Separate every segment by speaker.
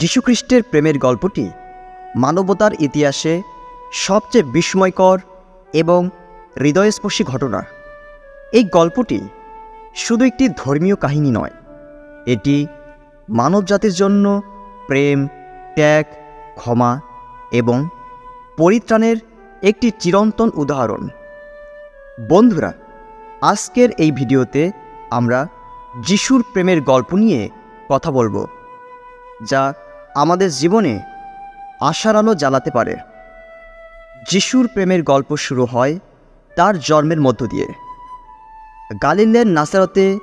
Speaker 1: যীশুখ্রিস্টের প্রেমের গল্পটি মানবতার ইতিহাসে সবচেয়ে বিস্ময়কর এবং হৃদয়স্পর্শী ঘটনা। এই গল্পটি শুধু একটি ধর্মীয় কাহিনী নয়, এটি মানবজাতির জন্য প্রেম, ত্যাগ, ক্ষমা এবং পরিত্রাণের একটি চিরন্তন উদাহরণ। বন্ধুরা, আজকের এই ভিডিওতে আমরা যিশুর প্রেমের গল্প নিয়ে কথা বলব, যা আমাদের জীবনে আশার আলো জ্বালাতে পারে। যিশুর প্রেমের গল্প শুরু হয় তার জন্মের মধ্য দিয়ে। গালিলের নাসারতে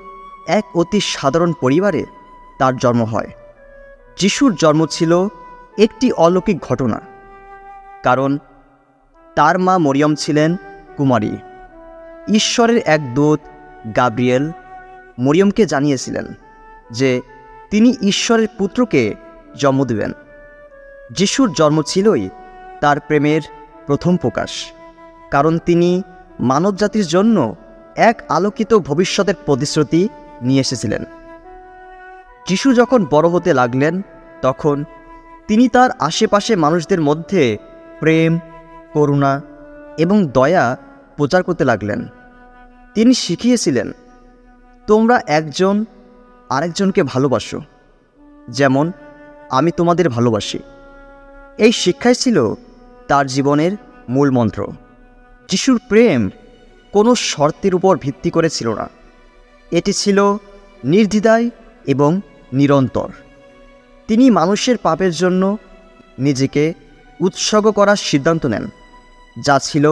Speaker 1: এক অতি সাধারণ পরিবারে তার জন্ম হয়। যিশুর জন্ম ছিল একটি অলৌকিক ঘটনা। কারণ তার মা মরিয়ম ছিলেন কুমারী। ঈশ্বরের এক দূত গাব্রিয়েল মরিয়মকে জানিয়েছিলেন যে তিনি ঈশ্বরের পুত্রকে জন্ম দেবেন। যিশুর জন্ম ছিলই তার প্রেমের প্রথম প্রকাশ, কারণ তিনি মানবজাতির জন্য এক আলোকিত ভবিষ্যতের প্রতিশ্রুতি নিয়ে এসেছিলেন। যিশু যখন বড় হতে লাগলেন, তখন তিনি তার আশেপাশে মানুষদের মধ্যে প্রেম, করুণা এবং দয়া প্রচার করতে লাগলেন। তিনি শিখিয়েছিলেন, তোমরা একজন আরেকজনকে ভালোবাসো, যেমন আমি তোমাদের ভালোবাসি। এই শিক্ষাই ছিল তার জীবনের মূল মন্ত্র। যিশুর প্রেম কোনো শর্তের উপর ভিত্তি করে ছিল না। এটি ছিল নির্দ্বিধায় এবং নিরন্তর। তিনি মানুষের পাপের জন্য নিজেকে উৎসর্গ করার সিদ্ধান্ত নেন, যা ছিল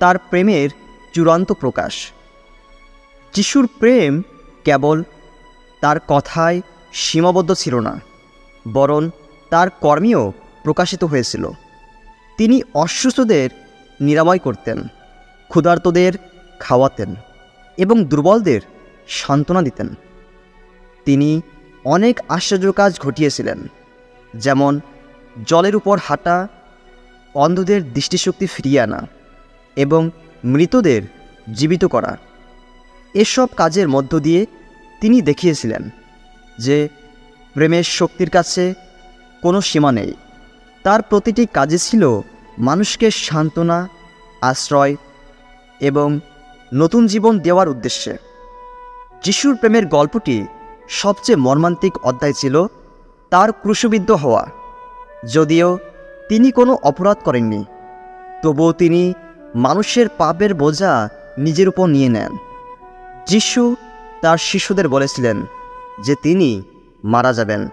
Speaker 1: তার প্রেমের চূড়ান্ত প্রকাশ। যিশুর প্রেম কেবল তার কথায় সীমাবদ্ধ ছিল না। বরং তার কর্মীও প্রকাশিত হয়েছিল। তিনি অসুস্থদের নিরাময় করতেন, ক্ষুধার্তদের খাওয়াতেন এবং দুর্বলদের সান্ত্বনা দিতেন। তিনি অনেক আশ্চর্য কাজ ঘটিয়েছিলেন, যেমন জলের উপর হাঁটা, অন্ধদের দৃষ্টিশক্তি ফিরিয়ে আনা এবং মৃতদের জীবিত করা। এসব কাজের মধ্য দিয়ে তিনি দেখিয়েছিলেন যে প্রেমের শক্তির কাছে কোনো সীমা নেই। তার প্রতিটি কাজে ছিল মানুষকে সান্ত্বনা, আশ্রয় এবং নতুন জীবন দেওয়ার উদ্দেশ্যে। যিশুর প্রেমের গল্পটি সবচেয়ে মর্মান্তিক অধ্যায় ছিল তার ক্রুশবিদ্ধ হওয়া। যদিও তিনি কোনো অপরাধ করেননি, তবুও তিনি মানুষের পাপের বোঝা নিজের উপর নিয়ে নেন। যিশু তার শিশুদের বলেছিলেন যে তিনি মারা যাবেন।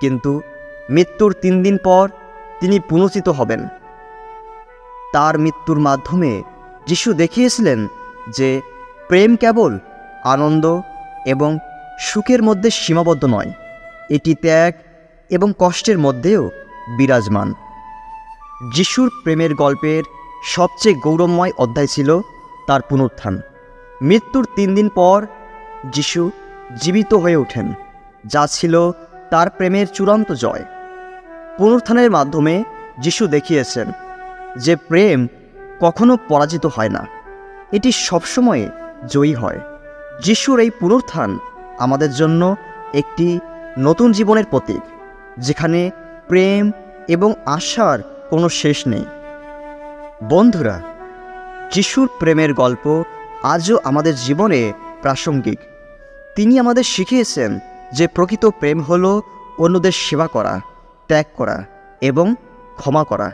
Speaker 1: কিন্তু মৃত্যুর তিন দিন পর তিনি পুনচিত হবেন। তার মৃত্যুর মাধ্যমে যিশু দেখিয়েছিলেন যে প্রেম কেবল আনন্দ এবং সুখের মধ্যে সীমাবদ্ধ নয়, এটি ত্যাগ এবং কষ্টের মধ্যেও বিরাজমান। যিশুর প্রেমের গল্পের সবচেয়ে গৌরবময় অধ্যায় ছিল তার পুনরুত্থান। মৃত্যুর তিন দিন পর যিশু জীবিত হয়ে ওঠেন। যা ছিল তার প্রেমের চূড়ান্ত জয়। পুনরুত্থানের মাধ্যমে যিশু দেখিয়েছেন যে প্রেম কখনো পরাজিত হয় না, এটি সবসময় জয়ী হয়। যিশুর এই পুনরুত্থান আমাদের জন্য একটি নতুন জীবনের প্রতীক, যেখানে প্রেম এবং আশার কোনো শেষ নেই। বন্ধুরা, যিশুর প্রেমের গল্প আজও আমাদের জীবনে প্রাসঙ্গিক। তিনি আমাদের শিখিয়েছেন যে প্রকৃত প্রেম হল অন্যদের সেবা করা, ত্যাগ করা এবং ক্ষমা করা।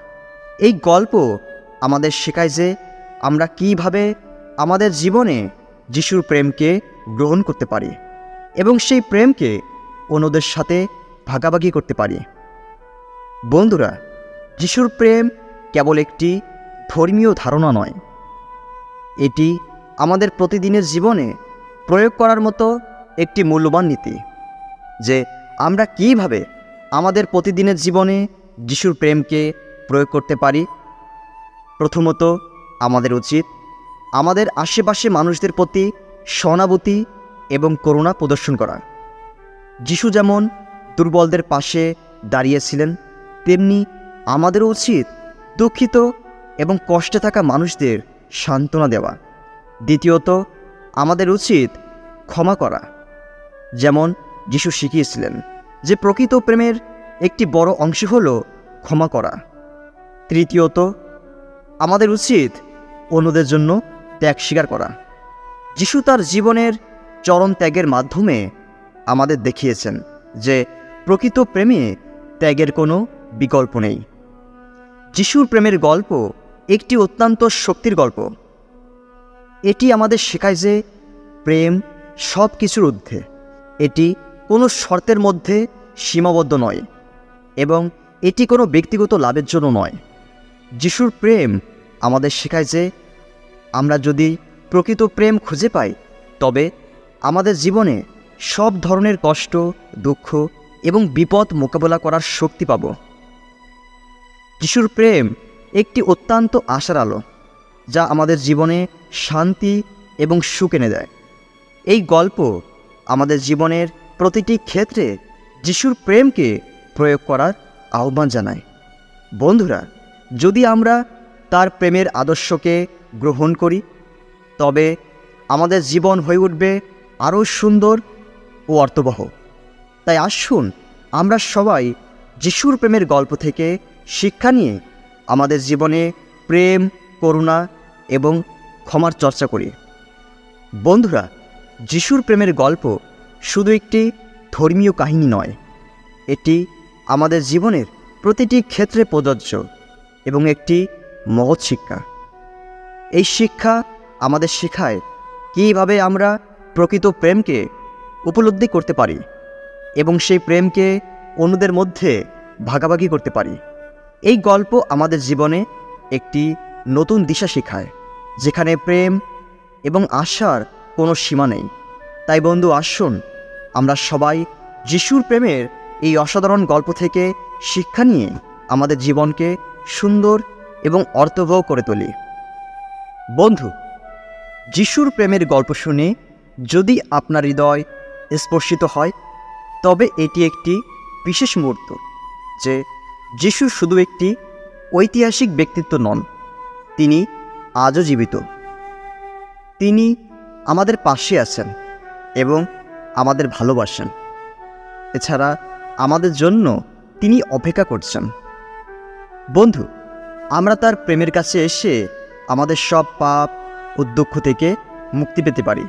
Speaker 1: এই গল্প আমাদের শেখায় যে আমরা কীভাবে আমাদের জীবনে যিশুর প্রেমকে গ্রহণ করতে পারি এবং সেই প্রেমকে অন্যদের সাথে ভাগাভাগি করতে পারি। বন্ধুরা, যিশুর প্রেম কেবল একটি ধর্মীয় ধারণা নয়। এটি আমাদের প্রতিদিনের জীবনে প্রয়োগ করার মতো একটি মূল্যবান নীতি। যে আমরা কীভাবে আমাদের প্রতিদিনের জীবনে যিশুর প্রেমকে প্রয়োগ করতে পারি? প্রথমত, আমাদের উচিত আমাদের আশেপাশে মানুষদের প্রতি সহানুভূতি এবং করুণা প্রদর্শন করা। যিশু যেমন দুর্বলদের পাশে দাঁড়িয়েছিলেন, তেমনি আমাদেরও উচিত দুঃখিত এবং কষ্টে থাকা মানুষদের সান্ত্বনা দেওয়া। দ্বিতীয়ত, আমাদের উচিত ক্ষমা করা। যেমন যিশু শিখিয়েছিলেন যে প্রকৃত প্রেমের একটি বড় অংশ হল ক্ষমা করা। তৃতীয়ত, আমাদের উচিত অন্যদের জন্য ত্যাগ স্বীকার করা। যিশু তার জীবনের চরম ত্যাগের মাধ্যমে আমাদের দেখিয়েছেন যে প্রকৃত প্রেমে ত্যাগের কোনো বিকল্প নেই। যিশুর প্রেমের গল্প একটি অত্যন্ত শক্তির গল্প। এটি আমাদের শেখায় যে প্রেম সব কিছুর ঊর্ধ্বে। এটি কোনো শর্তের মধ্যে সীমাবদ্ধ নয় এবং এটি কোনো ব্যক্তিগত লাভের জন্য নয়। যিশুর প্রেম আমাদের শেখায় যে আমরা যদি প্রকৃত প্রেম খুঁজে পাই, তবে আমাদের জীবনে সব ধরনের কষ্ট, দুঃখ এবং বিপদ মোকাবেলা করার শক্তি পাব। যিশুর প্রেম একটি অত্যন্ত আশার আলো, যা আমাদের জীবনে শান্তি এবং সুখ এনে দেয়। এই গল্প আমাদের জীবনের প্রতিটি ক্ষেত্রে যিশুর প্রেমকে প্রয়োগ করার আহ্বান জানায়। বন্ধুরা, যদি আমরা তার প্রেমের আদর্শকে গ্রহণ করি, তবে আমাদের জীবন হয়ে উঠবে আরও সুন্দর ও অর্থবহ। তাই আসুন আমরা সবাই যিশুর প্রেমের গল্প থেকে শিক্ষা নিয়ে আমাদের জীবনে প্রেম, করুণা এবং ক্ষমার চর্চা করি। বন্ধুরা, যিশুর প্রেমের গল্প শুধু একটি ধর্মীয় কাহিনী নয়, এটি আমাদের জীবনের প্রতিটি ক্ষেত্রে প্রযোজ্য এবং একটি মহৎ শিক্ষা। এই শিক্ষা আমাদের শেখায় কীভাবে আমরা প্রকৃত প্রেমকে উপলব্ধি করতে পারি এবং সেই প্রেমকে অন্যদের মধ্যে ভাগাভাগি করতে পারি। এই গল্প আমাদের জীবনে একটি নতুন দিশা শেখায়, যেখানে প্রেম এবং আশার কোনো সীমা নেই। তাই বন্ধু, আসুন। আমরা সবাই যিশুর প্রেমের এই অসাধারণ গল্প থেকে শিক্ষা নিয়ে আমাদের জীবনকে সুন্দর এবং অর্থবহ করে তুলি। বন্ধু, যিশুর প্রেমের গল্প শুনে যদি আপনার হৃদয় স্পর্শিত হয়, তবে এটি একটি বিশেষ মুহূর্ত যে যিশু শুধু একটি ঐতিহাসিক ব্যক্তিত্ব নন, তিনি আজও জীবিত। তিনি আমাদের পাশে আছেন। এবং আমাদের ভালোবাসেন। এছাড়া আমাদের জন্য তিনি অপেক্ষা করছেন। বন্ধু, আমরা তার প্রেমের কাছে এসে আমাদের সব পাপ ও দুঃখ থেকে মুক্তি পেতে পারি।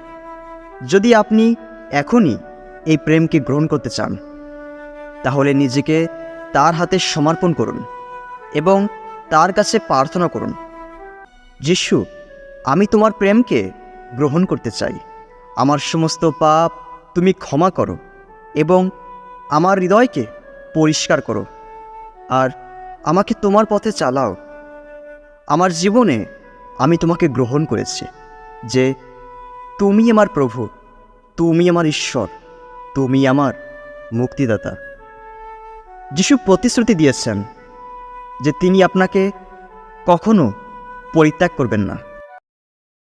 Speaker 1: যদি আপনি এখনই এই প্রেমকে গ্রহণ করতে চান, তাহলে নিজেকে তার হাতে সমর্পণ করুন এবং তার কাছে প্রার্থনা করুন, যিশু, আমি তোমার প্রেমকে গ্রহণ করতে চাই। আমার সমস্ত পাপ তুমি ক্ষমা করো এবং আমার হৃদয়কে পরিষ্কার করো। আর আমাকে তোমার পথে চালাও। আমার জীবনে আমি তোমাকে গ্রহণ করেছি যে তুমি আমার প্রভু, তুমি আমার ঈশ্বর, তুমি আমার মুক্তিদাতা। যিশু প্রতিশ্রুতি দিয়েছেন যে তিনি আপনাকে কখনো পরিত্যাগ করবেন না।